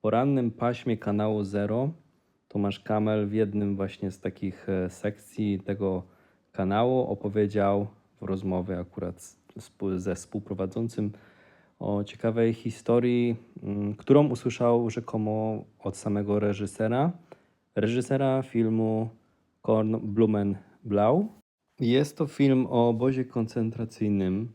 porannym paśmie kanału Zero Tomasz Kamel w jednym właśnie z takich e, sekcji tego kanału opowiedział w rozmowie akurat ze współprowadzącym o ciekawej historii, mm, którą usłyszał rzekomo od samego reżysera, reżysera filmu Korn Blumen Blau. Jest to film o obozie koncentracyjnym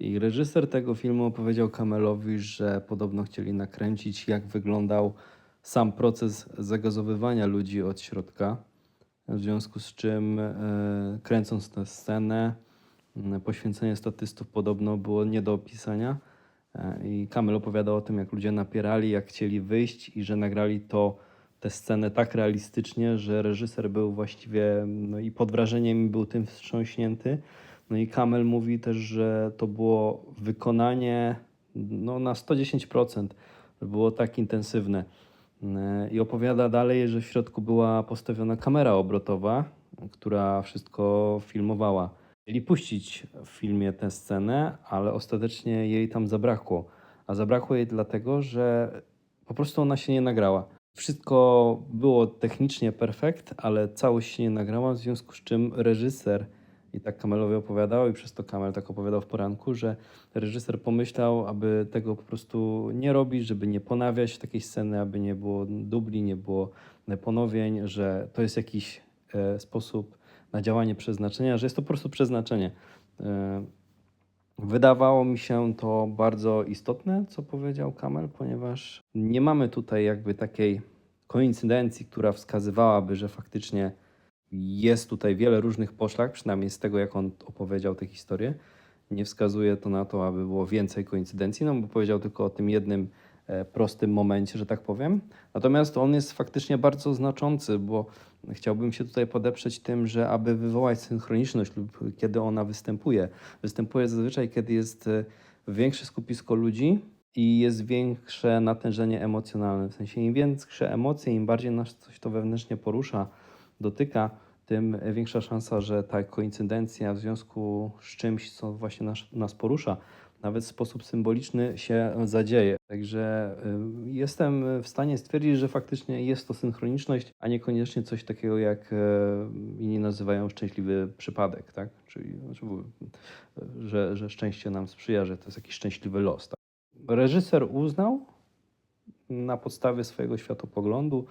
i reżyser tego filmu opowiedział Kamelowi, że podobno chcieli nakręcić, jak wyglądał sam proces zagazowywania ludzi od środka. W związku z czym, e, kręcąc tę scenę, poświęcenie statystów podobno było nie do opisania. E, I Kamel opowiadał o tym, jak ludzie napierali, jak chcieli wyjść i że nagrali to, tę scenę tak realistycznie, że reżyser był właściwie no i pod wrażeniem był tym wstrząśnięty. No i Kamel mówi też, że to było wykonanie no, na 110%, że było tak intensywne. E, I opowiada dalej, że w środku była postawiona kamera obrotowa, która wszystko filmowała. Chcieli puścić w filmie tę scenę, ale ostatecznie jej tam zabrakło. A zabrakło jej dlatego, że po prostu ona się nie nagrała. Wszystko było technicznie perfekt, ale całość się nie nagrała, w związku z czym reżyser, i tak Kamelowi opowiadał, i przez to Kamel tak opowiadał w poranku, że reżyser pomyślał, aby tego po prostu nie robić, żeby nie ponawiać takiej sceny, aby nie było dubli, nie było ponowień, że to jest jakiś e, sposób na działanie przeznaczenia, że jest to po prostu przeznaczenie. E, Wydawało mi się to bardzo istotne, co powiedział Kamel, ponieważ nie mamy tutaj jakby takiej koincydencji, która wskazywałaby, że faktycznie jest tutaj wiele różnych poszlak, przynajmniej z tego, jak on opowiedział tę historię. Nie wskazuje to na to, aby było więcej koincydencji, no bo powiedział tylko o tym jednym e, prostym momencie, że tak powiem. Natomiast on jest faktycznie bardzo znaczący, bo chciałbym się tutaj podeprzeć tym, że aby wywołać synchroniczność lub kiedy ona występuje. Występuje zazwyczaj, kiedy jest e, większe skupisko ludzi i jest większe natężenie emocjonalne. W sensie im większe emocje, im bardziej nas coś to wewnętrznie porusza, dotyka, tym większa szansa, że ta koincydencja w związku z czymś, co właśnie nas, nas porusza, nawet w sposób symboliczny się zadzieje. Także y, jestem w stanie stwierdzić, że faktycznie jest to synchroniczność, a niekoniecznie coś takiego, jak y, inni nazywają szczęśliwy przypadek, tak? Czyli znaczy, że, że szczęście nam sprzyja, że to jest jakiś szczęśliwy los. Tak? Reżyser uznał na podstawie swojego światopoglądu,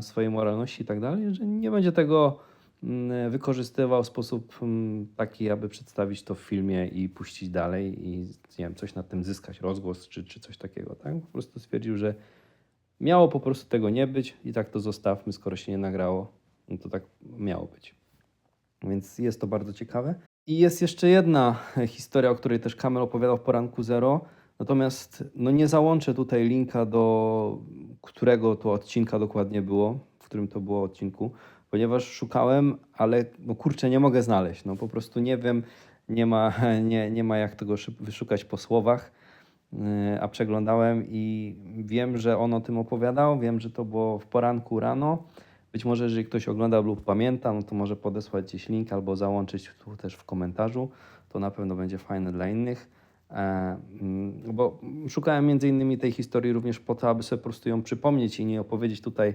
swojej moralności i tak dalej, że nie będzie tego mm, wykorzystywał w sposób mm, taki, aby przedstawić to w filmie i puścić dalej i nie wiem, coś na tym zyskać, rozgłos czy, czy coś takiego. Tak? Po prostu stwierdził, że miało po prostu tego nie być i tak to zostawmy, skoro się nie nagrało, no to tak miało być. Więc jest to bardzo ciekawe. I jest jeszcze jedna historia, o której też Kamel opowiadał w poranku Zero. Natomiast no nie załączę tutaj linka do którego to odcinka dokładnie było, w którym to było odcinku, ponieważ szukałem, ale no kurczę, nie mogę znaleźć. No po prostu nie wiem, nie ma, nie, nie ma jak tego wyszukać po słowach. Yy, A przeglądałem i wiem, że on o tym opowiadał. Wiem, że to było w poranku rano. Być może, jeżeli ktoś ogląda lub pamięta, no to może podesłać gdzieś link albo załączyć tu też w komentarzu. To na pewno będzie fajne dla innych. E, mm, bo szukałem między innymi tej historii również po to, aby sobie po prostu ją przypomnieć i nie opowiedzieć tutaj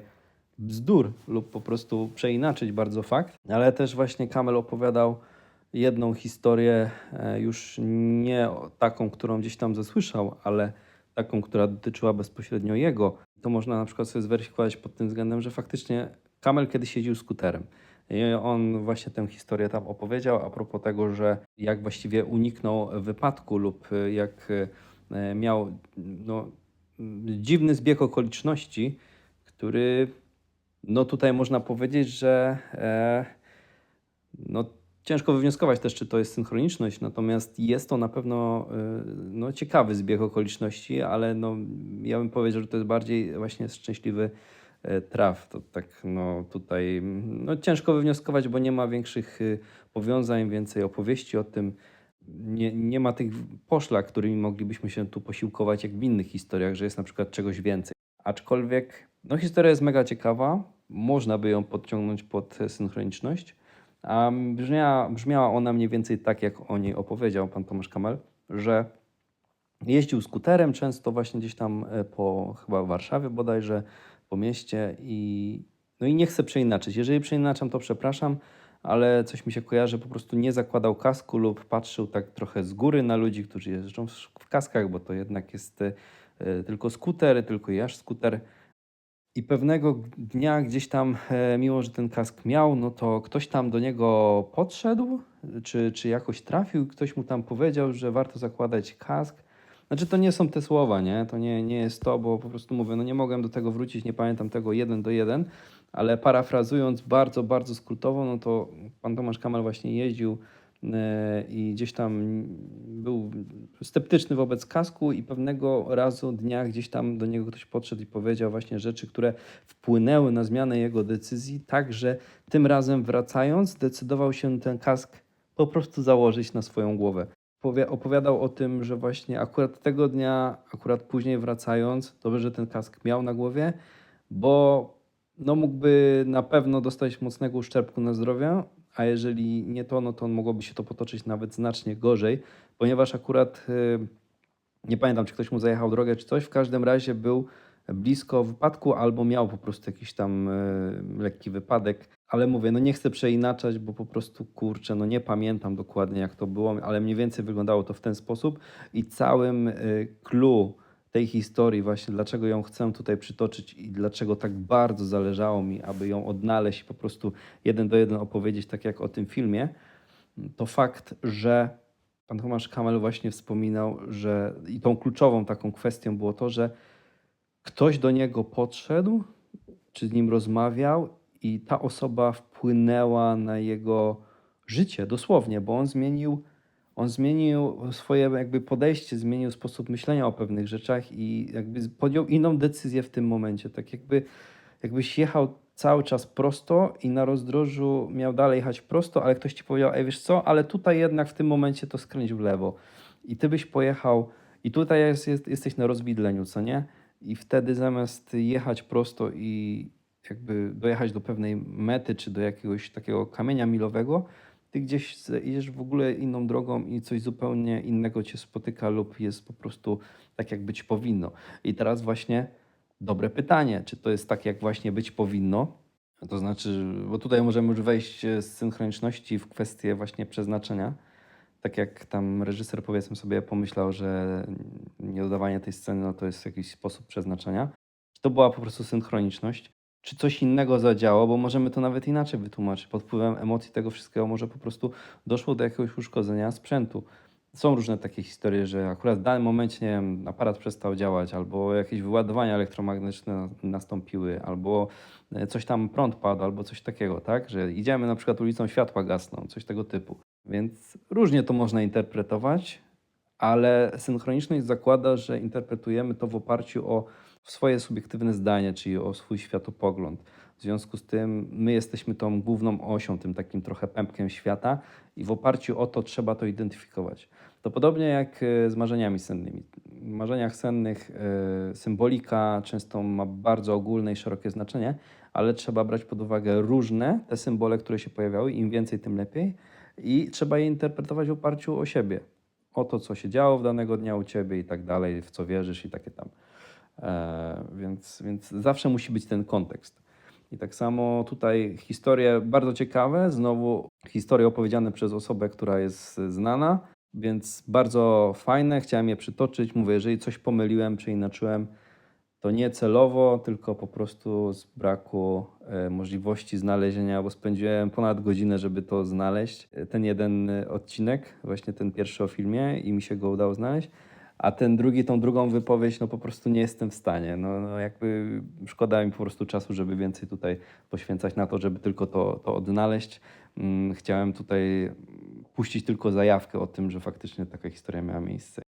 bzdur lub po prostu przeinaczyć bardzo fakt. Ale też właśnie Kamel opowiadał jedną historię, e, już nie taką, którą gdzieś tam zasłyszał, ale taką, która dotyczyła bezpośrednio jego. To można na przykład sobie zweryfikować pod tym względem, że faktycznie Kamel kiedyś jeździł skuterem. I on właśnie tę historię tam opowiedział a propos tego, że jak właściwie uniknął wypadku lub y, jak y, miał no, dziwny zbieg okoliczności, który no tutaj można powiedzieć, że e, no, ciężko wywnioskować też, czy to jest synchroniczność, natomiast jest to na pewno y, no, ciekawy zbieg okoliczności, ale no, ja bym powiedział, że to jest bardziej właśnie szczęśliwy e, traf. To tak no, tutaj no, ciężko wywnioskować, bo nie ma większych y, powiązań, więcej opowieści o tym. Nie, nie ma tych poszlak, którymi moglibyśmy się tu posiłkować, jak w innych historiach, że jest na przykład czegoś więcej. Aczkolwiek no, historia jest mega ciekawa, można by ją podciągnąć pod e, synchroniczność, a brzmiała, brzmiała ona mniej więcej tak, jak o niej opowiedział pan Tomasz Kamel, że Jeździł skuterem często właśnie gdzieś tam e, po chyba Warszawie bodajże, po mieście i no i nie chcę przeinaczyć. Jeżeli przeinaczam, to przepraszam, ale coś mi się kojarzy, po prostu nie zakładał kasku lub patrzył tak trochę z góry na ludzi, którzy jeżdżą w kaskach, bo to jednak jest e, tylko skuter, tylko i aż skuter. I pewnego dnia gdzieś tam, e, mimo że ten kask miał, no to ktoś tam do niego podszedł, czy, czy jakoś trafił, ktoś mu tam powiedział, że warto zakładać kask. Znaczy to nie są te słowa, nie? To nie, nie jest to, bo po prostu mówię, no nie mogłem do tego wrócić, nie pamiętam tego jeden do jeden, ale parafrazując bardzo, bardzo skrótowo, no to pan Tomasz Kamal właśnie jeździł e, i gdzieś tam był sceptyczny wobec kasku i pewnego razu dnia gdzieś tam do niego ktoś podszedł i powiedział właśnie rzeczy, które wpłynęły na zmianę jego decyzji, tak że tym razem wracając zdecydował się ten kask po prostu założyć na swoją głowę. Opowiadał o tym, że właśnie akurat tego dnia, akurat później wracając, dobrze, że ten kask miał na głowie, bo no mógłby na pewno dostać mocnego uszczerbku na zdrowie, a jeżeli nie to, no to mogłoby się to potoczyć nawet znacznie gorzej, ponieważ akurat y, nie pamiętam, czy ktoś mu zajechał drogę, czy coś, w każdym razie był blisko wypadku albo miał po prostu jakiś tam y, lekki wypadek, ale mówię, no nie chcę przeinaczać, bo po prostu kurczę, no nie pamiętam dokładnie jak to było, ale mniej więcej wyglądało to w ten sposób. I całym y, clue tej historii, właśnie dlaczego ją chcę tutaj przytoczyć i dlaczego tak bardzo zależało mi, aby ją odnaleźć i po prostu jeden do jeden opowiedzieć, tak jak o tym filmie, to fakt, że pan Tomasz Kamel właśnie wspominał, że i tą kluczową taką kwestią było to, że ktoś do niego podszedł, czy z nim rozmawiał i ta osoba wpłynęła na jego życie dosłownie, bo on zmienił on zmienił swoje jakby podejście, zmienił sposób myślenia o pewnych rzeczach i jakby podjął inną decyzję w tym momencie. Tak jakby jakbyś jechał cały czas prosto i na rozdrożu miał dalej jechać prosto, ale ktoś ci powiedział, ej wiesz co, ale tutaj jednak w tym momencie to skręć w lewo. I ty byś pojechał i tutaj jest, jest, jesteś na rozwidleniu, co nie? I wtedy zamiast jechać prosto i jakby dojechać do pewnej mety, czy do jakiegoś takiego kamienia milowego, ty gdzieś idziesz w ogóle inną drogą i coś zupełnie innego cię spotyka lub jest po prostu tak, jak być powinno. I teraz właśnie dobre pytanie, czy to jest tak, jak właśnie być powinno? To znaczy, bo tutaj możemy już wejść z synchroniczności w kwestię właśnie przeznaczenia. Tak jak tam reżyser powiedzmy sobie pomyślał, że niedodawanie tej sceny no to jest jakiś sposób przeznaczenia. Czy to była po prostu synchroniczność? Czy coś innego zadziałało, bo możemy to nawet inaczej wytłumaczyć. Pod wpływem emocji tego wszystkiego może po prostu doszło do jakiegoś uszkodzenia sprzętu. Są różne takie historie, że akurat w danym momencie nie wiem, aparat przestał działać, albo jakieś wyładowania elektromagnetyczne na- nastąpiły, albo e, coś tam prąd padł, albo coś takiego, tak? Że idziemy na przykład ulicą, światła gasną, coś tego typu. Więc różnie to można interpretować, ale synchroniczność zakłada, że interpretujemy to w oparciu o swoje subiektywne zdanie, czyli o swój światopogląd. W związku z tym my jesteśmy tą główną osią, tym takim trochę pępkiem świata i w oparciu o to trzeba to identyfikować. To podobnie jak e, z marzeniami sennymi. W marzeniach sennych e, symbolika często ma bardzo ogólne i szerokie znaczenie, ale trzeba brać pod uwagę różne te symbole, które się pojawiały, im więcej, tym lepiej i trzeba je interpretować w oparciu o siebie, o to, co się działo w danego dnia u ciebie i tak dalej, w co wierzysz i takie tam. E, więc, więc zawsze musi być ten kontekst. I tak samo tutaj historie bardzo ciekawe, znowu historie opowiedziane przez osobę, która jest znana, więc bardzo fajne, chciałem je przytoczyć. Mówię, jeżeli coś pomyliłem, przeinaczyłem, to nie celowo, tylko po prostu z braku e, możliwości znalezienia, bo spędziłem ponad godzinę, żeby to znaleźć. E, Ten jeden e, odcinek, właśnie ten pierwszy o filmie i mi się go udało znaleźć, a ten drugi, tą drugą wypowiedź, no po prostu nie jestem w stanie. No, no jakby szkoda mi po prostu czasu, żeby więcej tutaj poświęcać na to, żeby tylko to, to odnaleźć. Mm, Chciałem tutaj puścić tylko zajawkę o tym, że faktycznie taka historia miała miejsce.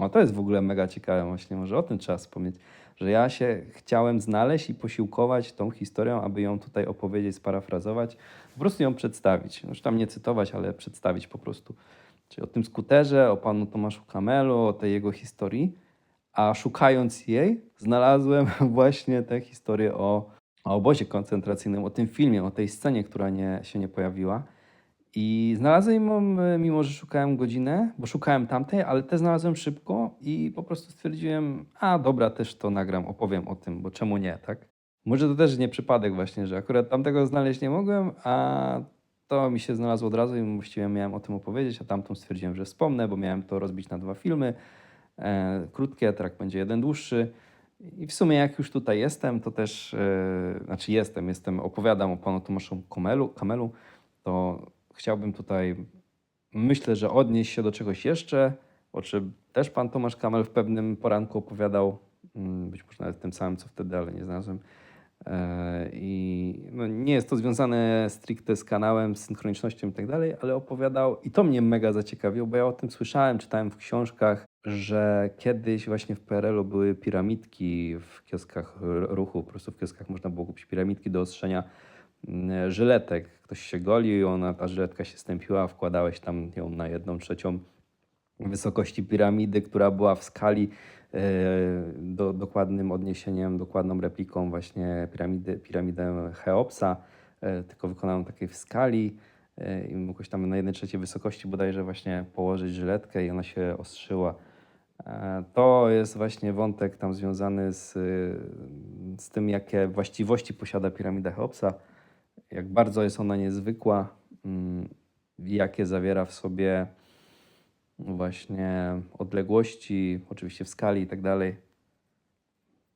O, to jest w ogóle mega ciekawe, właśnie może o tym trzeba wspomnieć, że ja się chciałem znaleźć i posiłkować tą historią, aby ją tutaj opowiedzieć, sparafrazować, po prostu ją przedstawić. Już tam nie cytować, ale przedstawić po prostu. Czyli o tym skuterze, o panu Tomaszu Kamelu, o tej jego historii. A szukając jej, znalazłem właśnie tę historię o, o obozie koncentracyjnym, o tym filmie, o tej scenie, która nie, się nie pojawiła. I znalazłem ją, e, mimo że szukałem godzinę, bo szukałem tamtej, ale te znalazłem szybko i po prostu stwierdziłem, a dobra, też to nagram, opowiem o tym, bo czemu nie, tak? Może to też nie przypadek właśnie, że akurat tamtego znaleźć nie mogłem, a to mi się znalazło od razu i właściwie miałem o tym opowiedzieć, a tamtą stwierdziłem, że wspomnę, bo miałem to rozbić na dwa filmy, e, krótkie, track będzie jeden dłuższy. I w sumie jak już tutaj jestem, to też, e, znaczy jestem, jestem, opowiadam o panu Tomaszu Kamelu, Kamelu, to chciałbym tutaj, myślę, że odnieść się do czegoś jeszcze, o czym też pan Tomasz Kamel w pewnym poranku opowiadał, mm, być może nawet tym samym co wtedy, ale nie znalazłem. E, I no, nie jest to związane stricte z kanałem, z synchronicznością i tak dalej, ale opowiadał, i to mnie mega zaciekawiło, bo ja o tym słyszałem, czytałem w książkach, że kiedyś właśnie w PRL-u były piramidki w kioskach ruchu, po prostu w kioskach można było kupić piramidki do ostrzenia żyletek. Ktoś się golił i ona, ta żyletka się stępiła, wkładałeś tam ją na jedną trzecią wysokości piramidy, która była w skali e, do, dokładnym odniesieniem, dokładną repliką właśnie piramidy, piramidę Cheopsa, e, tylko wykonaną takiej w skali e, i mogłeś tam na jednej trzeciej wysokości bodajże właśnie położyć żyletkę i ona się ostrzyła. E, To jest właśnie wątek tam związany z, z tym, jakie właściwości posiada piramida Cheopsa, jak bardzo jest ona niezwykła, mm, jakie zawiera w sobie właśnie odległości, oczywiście w skali i tak dalej.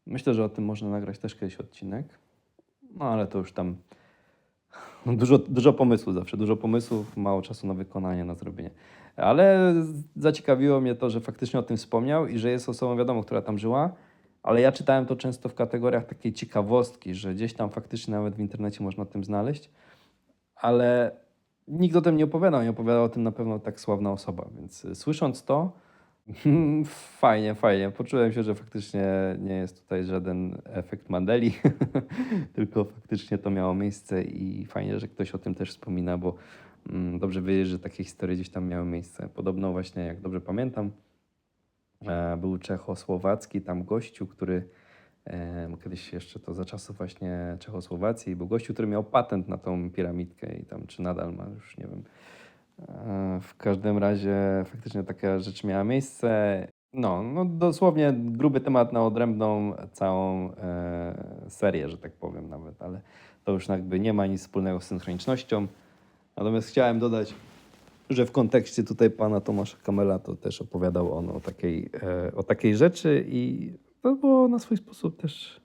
Myślę, że o tym można nagrać też kiedyś odcinek. No ale to już tam dużo, dużo pomysłów zawsze, dużo pomysłów, mało czasu na wykonanie, na zrobienie. Ale zaciekawiło mnie to, że faktycznie o tym wspomniał i że jest osobą, wiadomo, która tam żyła, ale ja czytałem to często w kategoriach takiej ciekawostki, że gdzieś tam faktycznie nawet w internecie można o tym znaleźć, ale nikt o tym nie opowiadał, nie opowiadał o tym na pewno tak sławna osoba, więc y, słysząc to, fajnie, fajnie. Poczułem się, że faktycznie nie jest tutaj żaden efekt Mandeli, tylko faktycznie to miało miejsce i fajnie, że ktoś o tym też wspomina, bo mm, dobrze wiedzieć, że takie historie gdzieś tam miały miejsce. Podobno właśnie, jak dobrze pamiętam, był czechosłowacki tam gościu, który e, kiedyś jeszcze to za czasów właśnie Czechosłowacji, był gościu, który miał patent na tą piramidkę i tam, czy nadal ma, już nie wiem. E, W każdym razie faktycznie taka rzecz miała miejsce. No, no dosłownie gruby temat na odrębną całą e, serię, że tak powiem nawet, ale to już jakby nie ma nic wspólnego z synchronicznością. Natomiast chciałem dodać, że w kontekście tutaj pana Tomasza Kamela to też opowiadał on o takiej, e, o takiej rzeczy i to było na swój sposób też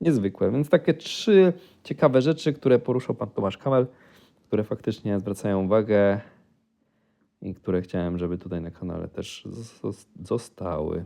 niezwykłe. Więc takie trzy ciekawe rzeczy, które poruszał pan Tomasz Kamel, które faktycznie zwracają uwagę i które chciałem, żeby tutaj na kanale też zos- zostały.